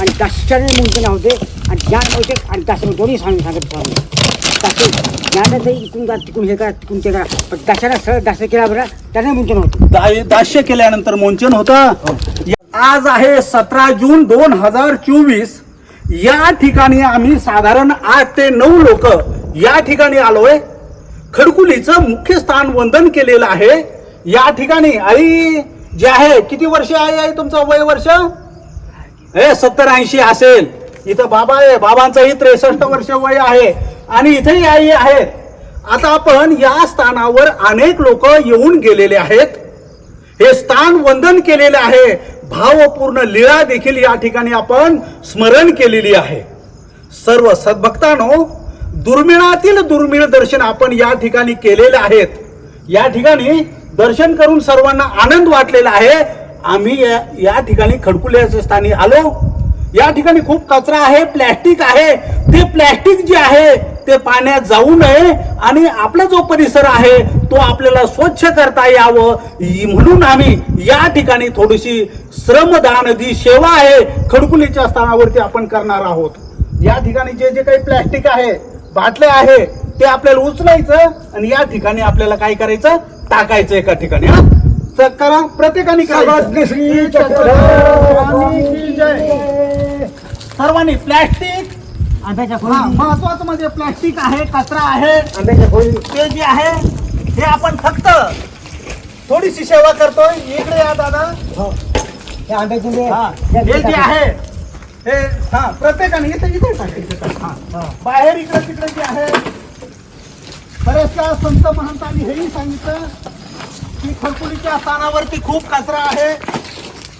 आणि दशाने मुंजन होते आणि ज्ञान होते आणि दशाने दोन्ही सांगून सांगत स्वामी दशे ज्ञानाचं इकडून जा तिकडून हे करा तिकडून ते करा. पण दशाला सरळ दश केला बरं त्याने मुंजन होतं दा- दास्य केल्यानंतर मोंचन होतं? आज आहे सतरा जून दोन हजार चोवीस. या ठिकाणी आम्ही साधारण आठ ते नऊ लोक या ठिकाणी आलोय. खडकुलीचं मुख्य स्थान वंदन केलेलं आहे. या ठिकाणी आई जे आहे किती वर्ष आहे आई तुमचं वय वर्ष? हे सत्तर ऐंशी असेल इथं बाबा आहे बाबांचंही त्रेसष्ट वर्ष वय आहे आणि इथेही आई आहेत आता आपण या स्थानावर अनेक लोक येऊन गेलेले आहेत. हे स्थान वंदन केलेले आहे. भावपूर्ण लीळा देखील या ठिकाणी आपण स्मरण केलेली आहे. सर्व सद्भक्तांनो दुर्मिळातील दुर्मिळ दर्शन आपण या ठिकाणी केलेले आहेत. या ठिकाणी दर्शन करून सर्वांना आनंद वाटलेला आहे. आम्ही या- या ठिकाणी खडकुल्याच्या स्थानी आलो. या ठिकाणी खूप कचरा आहे प्लॅस्टिक आहे. ते प्लॅस्टिक जे आहे ते पाण्यात जाऊ नये. आणि आपला जो परिसर आहे तो आपल्याला स्वच्छ करता यावं. म्हणून आम्ही या ठिकाणी थोडीशी श्रमदान जी सेवा आहे खडकुलीच्या स्थानावरती आपण करणार आहोत. या ठिकाणी जे जे काही प्लॅस्टिक आहे बाटल्या आहे ते आपल्याला उचलायचं आणि या ठिकाणी आपल्याला काय करायचं? टाकायचं एका ठिकाणी हा. करा प्रत्येकाने करायचं. श्री स्वामी की जय. सर्वांनी प्लॅस्टिक हा, महत्वाचं म्हणजे प्लॅस्टिक आहे कचरा आहे ते जे आहे हे आपण फक्त थोडीशी सेवा करतोय इकडे या दादा हो हे जे. आहे हे हा प्रत्येकाने इथे इथे हा. हा. बाहेर इकडे तिकडे जे आहे बऱ्याचशा संत महंतांनी हेही सांगितलं की खरकुलीच्या स्थानावरती खूप कचरा आहे.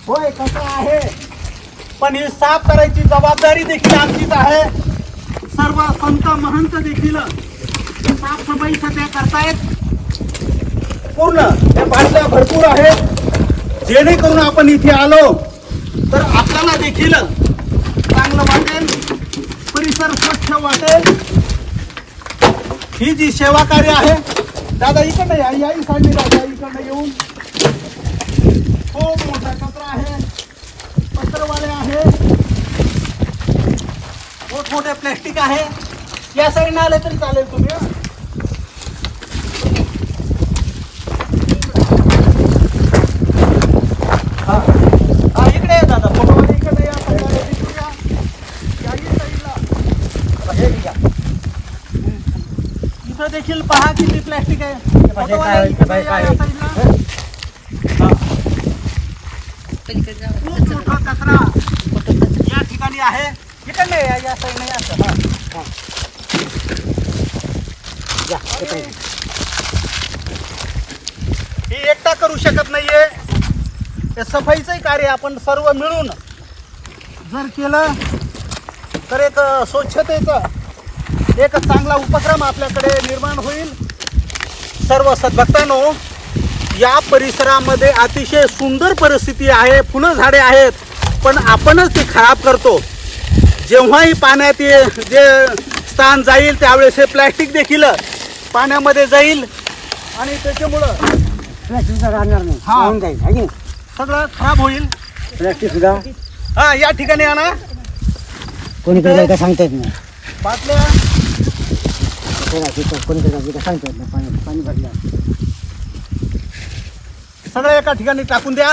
होय कचरा आहे. पण ही साफ करायची जबाबदारी देखील आमचीच आहे. सर्व संत महंत देखील साफसफाई सध्या करतायत. पूर्ण या बाटल्या भरपूर आहेत. जेणेकरून आपण इथे आलो तर आपल्याला देखील चांगलं वाटेल परिसर स्वच्छ वाटेल. ही जी सेवा कार्य आहे दादा इकडनं या याही साईडने दादा इकडनं येऊन खूप मोठा कचरा आहे पत्रवाले आहे मोठमोठे प्लॅस्टिक आहे या साईडने आले तरी चालेल तुम्ही इथं देखील पहा किती प्लॅस्टिक आहे फोटोवाले काय- इकडे काय- या, काय- या साईडला. हा. खूप मोठा कचरा या ठिकाणी आहे इकडे या या साईडने या असं, हा. या, हे पाहिजे. ही एकटा करू शकत नाहीये हे सफाईचंही कार्य आपण सर्व मिळून जर केलं तर एक अ, स्वच्छतेचा एक चांगला उपक्रम आपल्याकडे निर्माण होईल. सर्व सद्भक्तांनो या परिसरामध्ये अतिशय सुंदर परिस्थिती आहे फुलं झाडे आहेत पण आपणच ते खराब करतो. जेव्हाही पाण्यात ये जे स्थान जाईल त्यावेळेस हे प्लॅस्टिक देखील पाण्यामध्ये जाईल. आणि त्याच्यामुळं प्लॅस्टिक राहणार नाही. हा. होऊन जाईल है की नाही? सगळं खराब होईल. प्लॅस्टिक सुद्धा. हा या ठिकाणी आणा. कोणी काय सांगता येत नाही. बाटल्या बघा, तिथं कोणी काही काय सांगता येत नाही पाणी पाणी सगळं एका ठिकाणी टाकून द्या.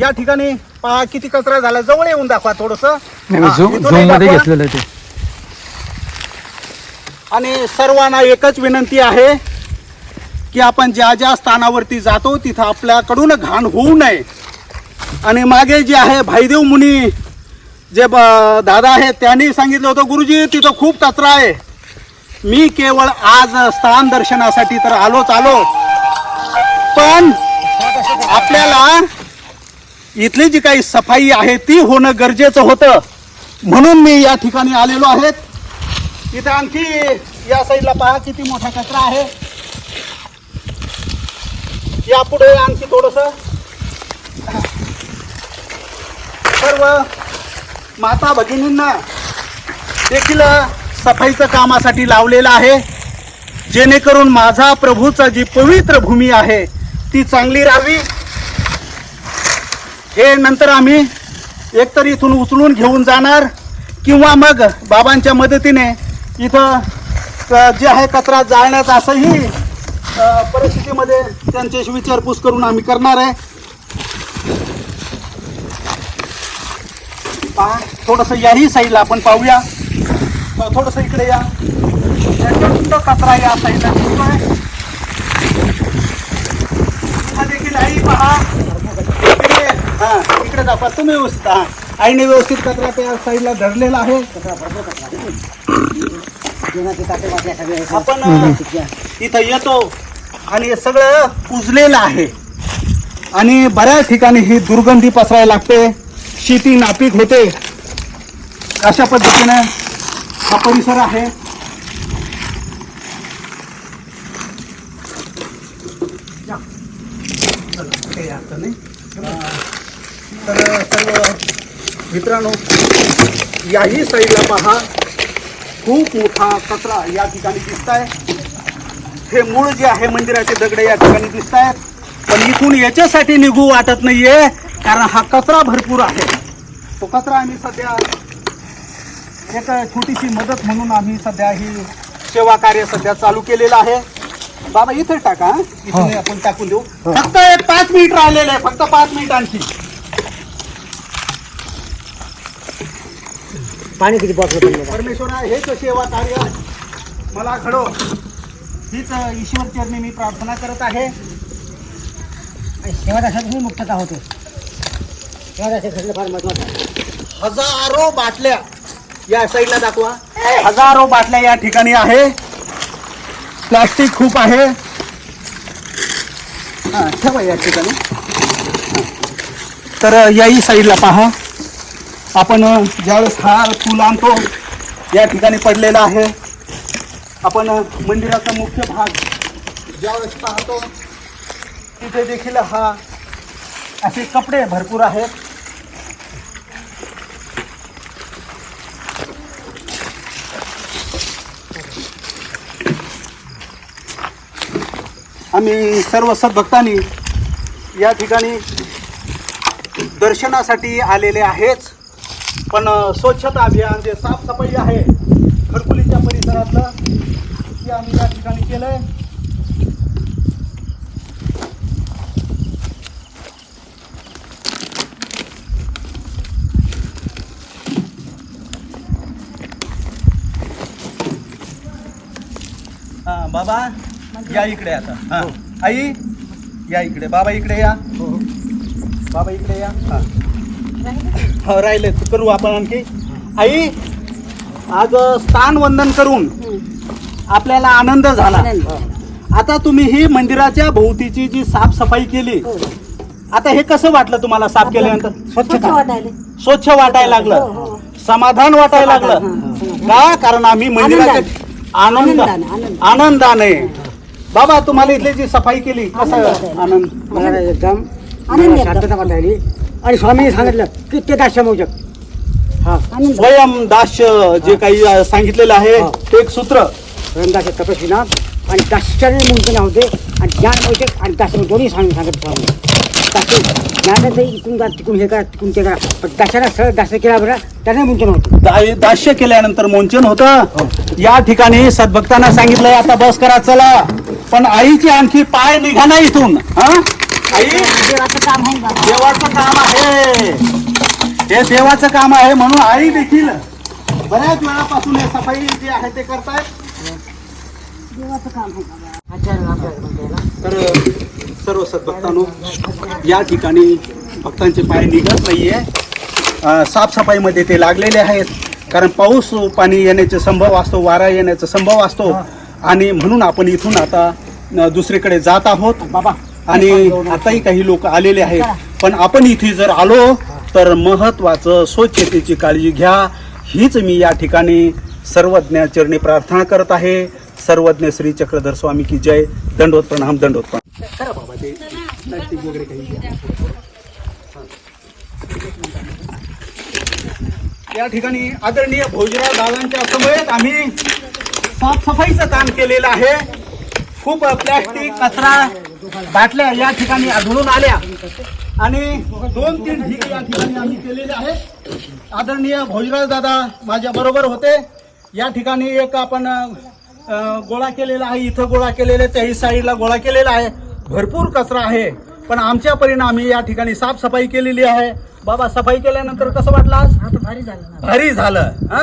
या ठिकाणी पहा किती कचरा झाला. जवळ येऊन दाखवा थोडस. घेतलेलं ते. आणि सर्वांना एकच विनंती आहे की आपण ज्या ज्या स्थानावरती जातो तिथं आपल्याकडून घाण होऊ नये. आणि मागे जे आहे भाईदेव मुनी जे ब- दादा आहेत त्यांनी सांगितलं होतं गुरुजी तिथं खूप कचरा आहे. मी केवळ आज स्थान दर्शनासाठी तर आलोच आलो. पण आपल्याला इथली जी काही सफाई आहे ती होणं गरजेचं होतं. म्हणून मी या ठिकाणी आलेलो आहेत. इथं आणखी या साईडला पहा किती मोठा कचरा आहे. या पुढे आणखी थोडस. सर्व माता भगिनींना देखील सफाईचं कामासाठी लावलेलं आहे. जेणेकरून माझा प्रभूचा जी पवित्र भूमी आहे ती चांगली राहावी. हे नंतर आम्ही एकतर इथून उचलून घेऊन जाणार किंवा मग बाबांच्या मदतीने इथं जे आहे कचरा जाळण्याचा असंही परिस्थितीमध्ये त्यांच्याशी विचारपूस करून आम्ही करणार आहे. पहा थोडस याही साईडला आपण पाहूया. थोडस इकडे या. प्रचंड कचरा या साईडला. दिसतोय हा देखील आई पहा. इकडे हा इकडे दाखवा. तुम्ही व्यवस्थित हा. आईने व्यवस्थित कचरा त्या साईडला धरलेला आहे. आपण इथं येतो आणि हे सगळं कुजलेलं आहे. आणि बऱ्याच ठिकाणी ही दुर्गंधी पसरायला लागते. शेती नापीक होते अशा पद्धतीने हा परिसर आहे या. नाही. तर सर्व मित्रांनो याही साईडला पहा खूप मोठा कचरा या ठिकाणी दिसत आहे हे मूळ जे आहे मंदिराचे दगड या ठिकाणी दिसत आहेत पण इथून याच्यासाठी निघू वाटत नाहीये कारण हा कचरा भरपूर आहे तो कचरा आम्ही सध्या एक छोटीशी मदत म्हणून आम्ही सध्या ही सेवा कार्य सध्या चालू केलेलं आहे. बाबा इथे टाका हं? इथून आपण टाकून देऊ. फक्त एक पाच मिनिट राहिलेले आहे फक्त पाच मिनिट आणखी. पाणी किती बॉटल परमेश्वरा हेच सेवा कार्य मला घडो हीच ईश्वर चरणी मी प्रार्थना करत आहे. सेवादासाठी मुक्तता होते सेवादासाठी घडलं फार महत्वाचं आहे. हजारो बाटल्या या साईडला दाखवा. हजारो बाटल्या या ठिकाणी आहे. प्लास्टिक खूप आहे. हा ठेवा या ठिकाणी. हा. तर याही साईडला पहा. आपण ज्यावेळेस हार फुल आणतो या ठिकाणी पडलेला आहे. आपण मंदिराचा मुख्य भाग ज्यावेळेस पाहतो तिथे देखील हा असे कपडे भरपूर आहेत. आम्ही सर्व सद्भक्तांनी या ठिकाणी दर्शनासाठी आलेले आहेच. पण स्वच्छता अभियान जे साफसफाई आहे खडकुलीच्या परिसरातलं ते आम्ही या ठिकाणी केलंय. हा बाबा. या इकडे आता. हा. आई या इकडे. बाबा इकडे या. बाबा इकडे या. हा. हो राहिले. करू आपण आणखी. आई आज स्थान वंदन करून आपल्याला आनंद झाला. आता तुम्ही ही मंदिराच्या भोवतीची जी साफसफाई केली आता हे कसं वाटलं तुम्हाला साफ केल्यानंतर? वाटायले. स्वच्छ वाटायला लागलं. समाधान वाटायला लागलं. का? कारण आम्ही मंदिराच्या आनंद आनंदाने, आनंद. आनंदाने. बाबा तुम्हाला इथली जी सफाई केली कसं? आनंद मला एकदम आनंद. शांतता वाटायली आणि स्वामीने सांगितलं की ते दाशमोजक हा. आनंद स्वयं दास्य जे काही अ, सांगितलेलं आहे हा. ते एक सूत्र. स्वयंदास तपस्वीनाथ आणि दाश्चर्य मुंकन होते आणि ज्ञान मोजक आणि दास दोन्ही सांगून सांगत स्वामी. दासी ज्ञानाचं इकडून जा तिकडून हे करा तिकडून ते करा. पण दाशाला सरळ दास केला बरं त्याने मुंकन होतं. दा- दास्य केल्यानंतर मोंचन होतं. या ठिकाणी सद्भक्तांना सांगितलंय आता बस करा चला. पण आईची आणखी पाय निघाना इथून हा? आई देवाचं काम आहे देवाचं काम आहे. हे देवाचं काम आहे म्हणून आई देखील बऱ्याच वेळापासून हे सफाई जी आहे ते करतायत देवाचं काम आहे आचार्य आपल्याला. तर सर्व सद्भक्तांनो या ठिकाणी भक्तांचे पाय निघत नाहीये. अं, साफसफाईमध्ये ते लागलेले आहेत. कारण पाऊस पाणी येण्याचे संभव असतो वारा येण्याचा संभव असतो. आणि म्हणून आपण इथून आता दुसरीकडे जात आहोत. बाबा आणि आताही काही लोक आलेले आहेत. पण आपण इथे जर आलो तर महत्वाचं स्वच्छतेची काळजी घ्या. हीच मी या ठिकाणी सर्वज्ञाचरणी प्रार्थना करत आहे. सर्वज्ञ श्री चक्रधर स्वामी की जय. दंडोत प्रणाम दंडोत प्रणाम. बाबा ते प्लास्टिक वगैरे काही घ्या. या ठिकाणी आदरणीय भोजराव दादांच्या समवेत आम्ही साफसफाईचं काम केलेलं आहे. खूप प्लॅस्टिक कचरा बाटल्या या ठिकाणी आढळून आल्या. आणि दोन तीन ढीग या ठिकाणी आम्ही केलेले आहे आदरणीय भोजराज दादा माझ्या बरोबर होते. या ठिकाणी एक आपण गोळा केलेला आहे. इथं गोळा केलेले त्याही साईडला गोळा केलेला आहे. भरपूर कचरा आहे. पण आमच्या परिणामी या ठिकाणी साफसफाई केलेली आहे. बाबा सफाई केल्यानंतर कसं वाटलं आज? भारी झालं भारी झालं हा?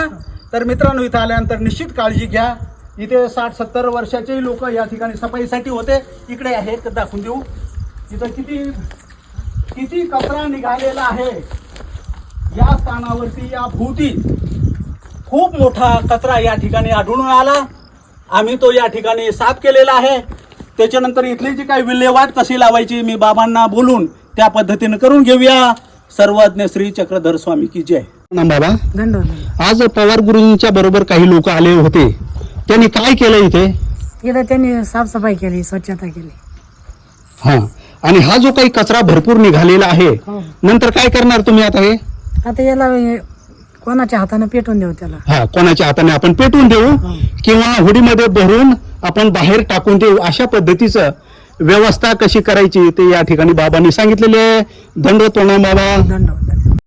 तर मित्रांनो इथं आल्यानंतर निश्चित काळजी घ्या. इथे साठ सत्तर वर्षाचे लोक या ठिकाणी सफाईसाठी होते. इकडे आहे तर दाखवून देऊ. इथं किती किती कचरा निघालेला आहे. या स्थानावरती या भोवती खूप मोठा कचरा या ठिकाणी आढळून आला. आम्ही तो या ठिकाणी साफ केलेला आहे. त्याच्यानंतर इथली जी काही विल्हेवाट कशी लावायची मी बाबांना बोलून त्या पद्धतीने करून घेऊया. सर्वज्ञ श्री चक्रधर स्वामी की जय. बाबा. आज पवार गुरुंच्या बरोबर काही लोक आले होते. त्यांनी काय केलं इथे? इथं त्यांनी साफसफाई केली स्वच्छता केली. हा. आणि हा जो काही कचरा भरपूर निघालेला आहे हो. नंतर काय करणार तुम्ही आता हे? आता याला हे कोणाच्या हाताने पेटून देऊ त्याला? हा कोणाच्या हाताने आपण पेटवून देऊ किंवा हुडीमध्ये भरून आपण बाहेर टाकून देऊ अशा पद्धतीचं व्यवस्था कशी करायची ते या ठिकाणी बाबांनी सांगितलेले आहे. दंड तोणा बाबा दंड.